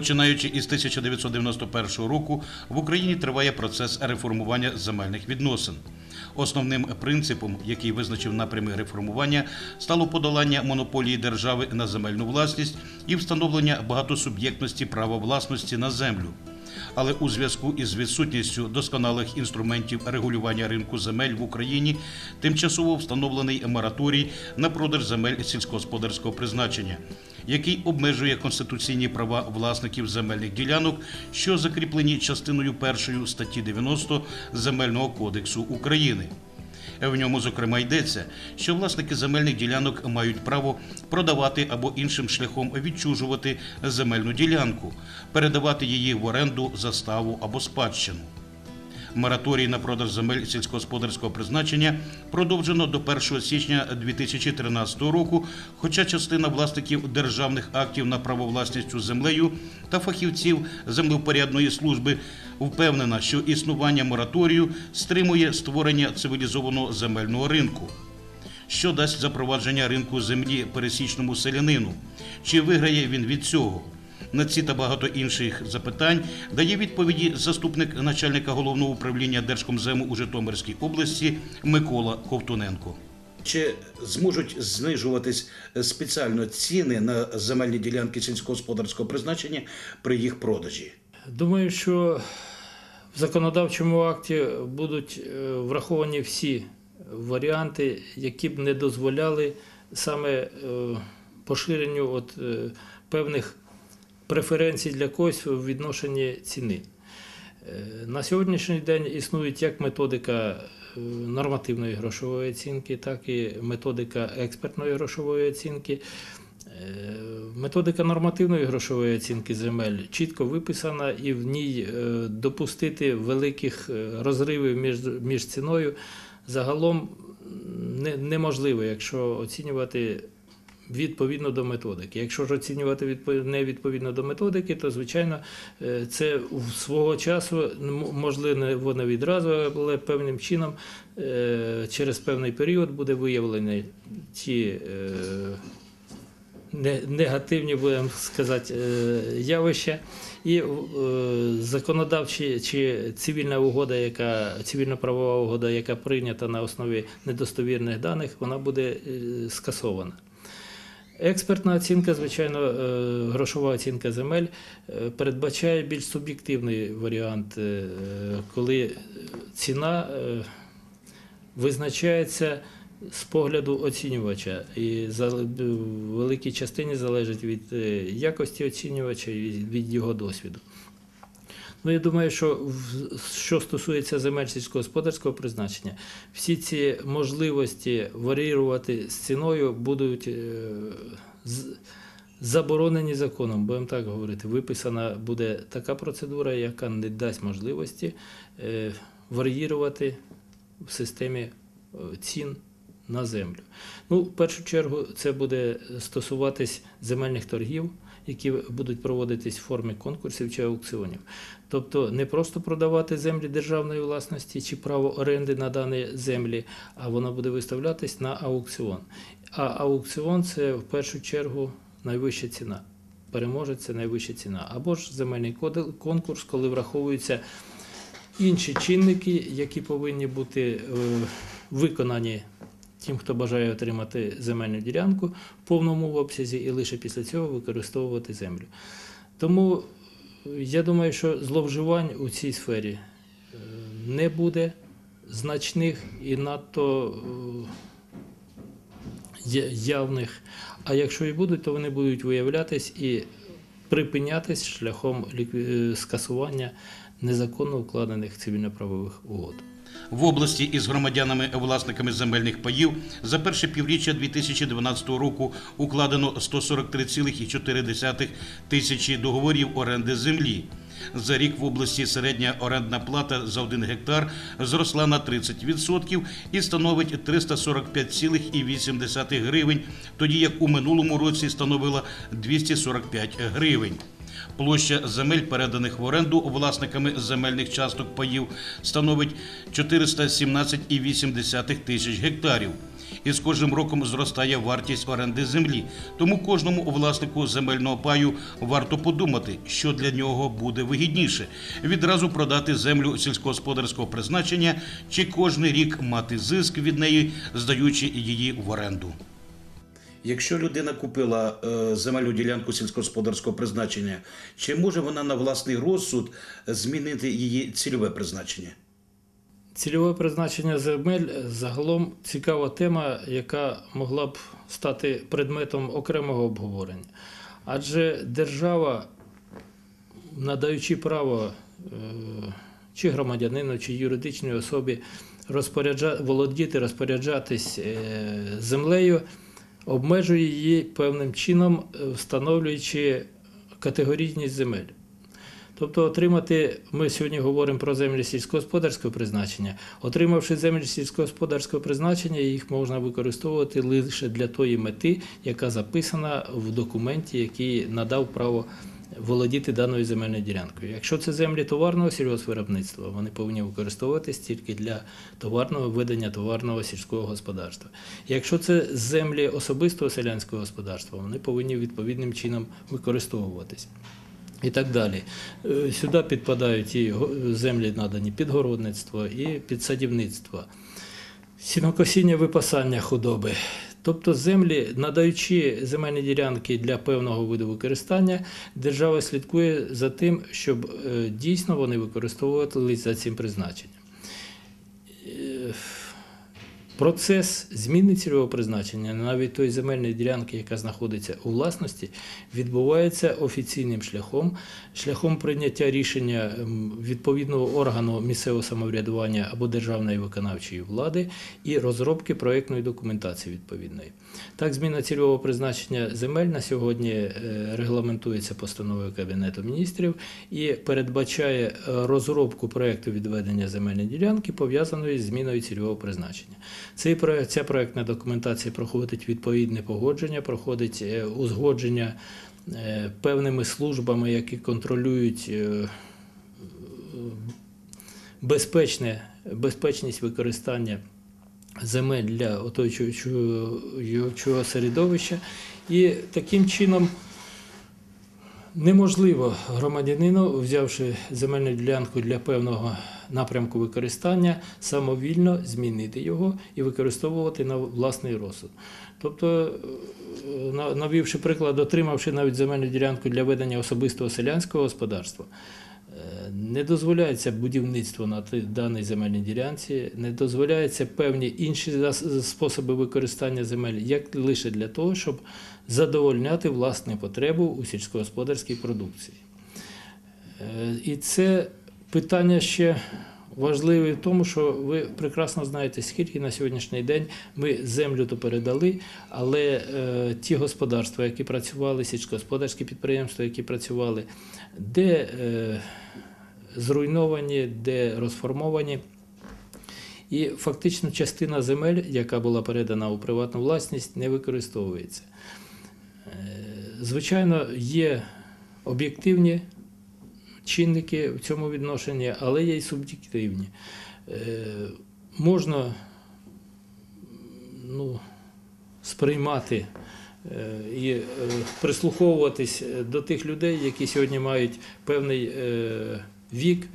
Починаючи із 1991 року в Україні триває процес реформування земельних відносин. Основним принципом, який визначив напрями реформування, стало подолання монополії держави на земельну власність і встановлення багатосуб'єктності права власності на землю. Але у зв'язку із відсутністю досконалих інструментів регулювання ринку земель в Україні тимчасово встановлений мораторій на продаж земель сільськогосподарського призначення, який обмежує конституційні права власників земельних ділянок, що закріплені частиною першою статті 90 Земельного кодексу України. В ньому, зокрема, йдеться, що власники земельних ділянок мають право продавати або іншим шляхом відчужувати земельну ділянку, передавати її в оренду, заставу або спадщину. Мораторій на продаж земель сільськогосподарського призначення продовжено до 1 січня 2013 року, хоча частина власників державних актів на право власністю землею та фахівців землевпорядної служби впевнена, що існування мораторію стримує створення цивілізованого земельного ринку. Що дасть запровадження ринку землі пересічному селянину? Чи виграє він від цього? На ці та багато інших запитань дає відповіді заступник начальника головного управління Держкомзему у Житомирській області Микола Ковтуненко. Чи зможуть знижуватись спеціально ціни на земельні ділянки сільськогосподарського призначення при їх продажі? Думаю, що в законодавчому акті будуть е, враховані всі варіанти, які б не дозволяли саме е, поширенню от, е, певних преференцій для когось в відношенні ціни. Е, На сьогоднішній день існують як методика е, нормативної грошової оцінки, так і методика експертної грошової оцінки. Е, Методика нормативної грошової оцінки земель чітко виписана, і в ній допустити великих розривів між, між ціною загалом не, неможливо, якщо оцінювати відповідно до методики. Якщо ж оцінювати не відповідно до методики, то звичайно е, це в свого часу можливо не відразу, але певним чином е, через певний період буде виявлені ті. е, негативні, будемо сказати, явища. І законодавчі чи цивільна угода, яка цивільно-правова угода, яка прийнята на основі недостовірних даних, вона буде скасована. Експертна оцінка, звичайно, е, грошова оцінка земель е, передбачає більш суб'єктивний варіант, е, коли ціна визначається з погляду оцінювача, і в великій частині залежить від якості оцінювача і від його досвіду. Ну, я думаю, що в- що стосується земель сільськогосподарського призначення, всі ці можливості варіювати з ціною будуть е, з- заборонені законом, будемо так говорити. Виписана буде така процедура, яка не дасть можливості е, варіювати в системі е, цін на землю. Ну, в першу чергу, це буде стосуватись земельних торгів, які будуть проводитись в формі конкурсів чи аукціонів. Тобто не просто продавати землі державної власності чи право оренди на дані землі, а воно буде виставлятись на аукціон. А аукціон це в першу чергу найвища ціна. Переможець це найвища ціна. Або ж земельний конкурс, коли враховуються інші чинники, які повинні бути е, виконані тим, хто бажає отримати земельну ділянку в повному обсязі, і лише після цього використовувати землю. Тому е, я думаю, що зловживань у цій сфері е, не буде значних і надто е, явних. А якщо і будуть, то вони будуть виявлятись і припинятись шляхом скасування незаконно укладених цивільно-правових угод. В області із громадянами-власниками земельних паїв за перше півріччя 2012 року укладено 143,4 тисячі договорів оренди землі. За рік в області середня орендна плата за 1 гектар зросла на 30% і становить 345,8 гривень, тоді як у минулому році становила 245 гривень. Площа земель, переданих в оренду власниками земельних часток паїв, становить 417,8 тисяч гектарів. І з кожним роком зростає вартість оренди землі. Тому кожному власнику земельного паю варто подумати, що для нього буде вигідніше: відразу продати землю сільськогосподарського призначення чи кожний рік мати зиск від неї, здаючи її в оренду. Якщо людина купила е, земельну ділянку сільськогосподарського призначення, чи може вона на власний розсуд змінити її цільове призначення? Цільове призначення земель загалом цікава тема, яка могла б стати предметом окремого обговорення. Адже держава, надаючи право е, чи громадянину, чи юридичній особі розпоряджа... володіти, розпоряджатись е, землею, обмежує її певним чином, е, встановлюючи категорійність земель. Тобто отримати, ми сьогодні говоримо про землі сільськогосподарського призначення. Отримавши землі сільськогосподарського призначення, їх можна використовувати лише для тої мети, яка записана в документі, який надав право володіти даною земельною ділянкою. Якщо це землі товарного сільгоспвиробництва, вони повинні використовуватись тільки для товарного ведення товарного сільського господарства. Якщо це землі особистого селянського господарства, вони повинні відповідним чином використовуватись. І так далі. Е, Сюди підпадають і землі надані під городництво, і під садівництво, сінокосіння випасання худоби. Тобто землі, надаючи земельні ділянки для певного виду використання, держава слідкує за тим, щоб е, дійсно вони використовувалися за цим призначенням. Процес зміни цільового призначення навіть тої земельної ділянки, яка знаходиться у власності, відбувається офіційним шляхом, шляхом прийняття рішення відповідного органу місцевого самоврядування або державної виконавчої влади і розробки проєктної документації відповідної. Так, зміна цільового призначення земель на сьогодні е, регламентується постановою Кабінету міністрів і передбачає е, розробку проєкту відведення земельної ділянки, пов'язаної з зміною цільового призначення. Цей проект, ця проєктна документація проходить відповідне погодження, проходить е, узгодження е, певними службами, які контролюють е, безпечне, безпечність використання земель для оточуючого середовища. І таким чином неможливо громадянину, взявши земельну ділянку для певного напрямку використання, самовільно змінити його і використовувати на власний розсуд. Тобто, е, навівши приклад, отримавши навіть земельну ділянку для ведення особистого селянського господарства, е, не дозволяється будівництво на даній земельній ділянці, не дозволяється певні інші способи використання земель, як лише для того, щоб задовольняти власну потребу у сільськогосподарській продукції. Е, І це питання ще важливе в тому, що ви прекрасно знаєте, скільки на сьогоднішній день ми землю то передали, але е, ті господарства, які працювали, сільськогосподарські підприємства, які працювали, де е, зруйновані, де розформовані. І фактично частина земель, яка була передана у приватну власність, не використовується. Звичайно, є об'єктивні чинники в цьому відношенні, але є й суб'єктивні. Е, Можна ну, сприймати е, і е, прислуховуватись до тих людей, які сьогодні мають певний вік.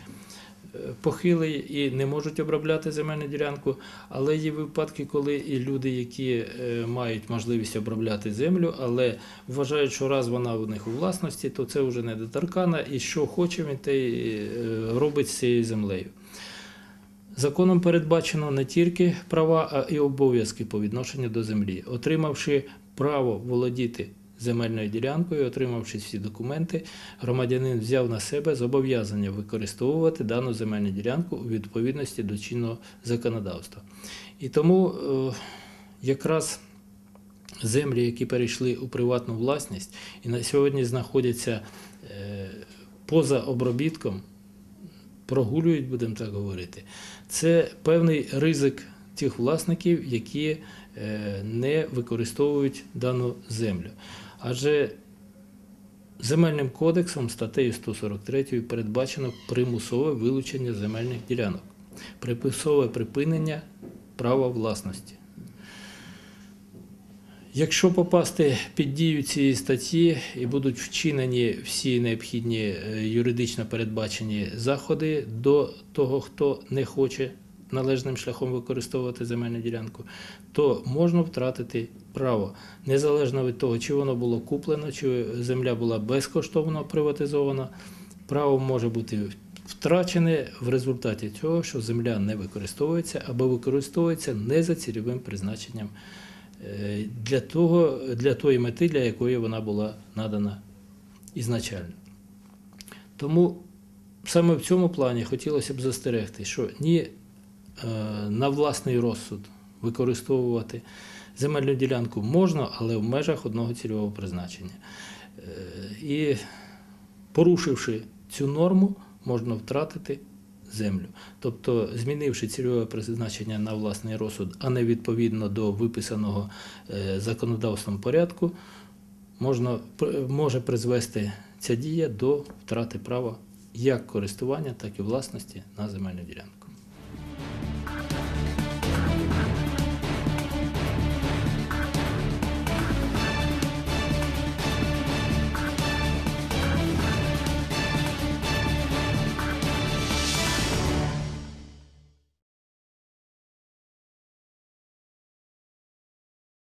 Похилий і не можуть обробляти земельну ділянку, але є випадки, коли і люди, які е, мають можливість обробляти землю, але вважають, що раз вона у них у власності, то це вже недоторкана, і що хоче він те е, робить з цією землею. Законом передбачено не тільки права, а й обов'язки по відношенню до землі. Отримавши право володіти земельною ділянкою, отримавши всі документи, громадянин взяв на себе зобов'язання використовувати дану земельну ділянку у відповідності до чинного законодавства. І тому е, якраз землі, які перейшли у приватну власність і на сьогодні знаходяться е, поза обробітком, прогулюють, будемо так говорити, це певний ризик тих власників, які е, не використовують дану землю. Адже земельним кодексом статтею 143 передбачено примусове вилучення земельних ділянок, примусове припинення права власності. Якщо попасти під дію цієї статті і будуть вчинені всі необхідні е, юридично передбачені заходи до того, хто не хоче належним шляхом використовувати земельну ділянку, то можна втратити право, незалежно від того, чи воно було куплено, чи земля була безкоштовно приватизована. Право може бути втрачене в результаті цього, що земля не використовується або використовується не за цільовим призначенням е, для, того, для тої мети, для якої вона була надана ізначально. Тому саме в цьому плані хотілося б застерегти, що ні на власний розсуд використовувати земельну ділянку можна, але в межах одного цільового призначення. Е, І порушивши цю норму, можна втратити землю. Тобто, змінивши цільове призначення на власний розсуд, а не відповідно до виписаного е, законодавством порядку, можна, може призвести ця дія до втрати права як користування, так і власності на земельну ділянку.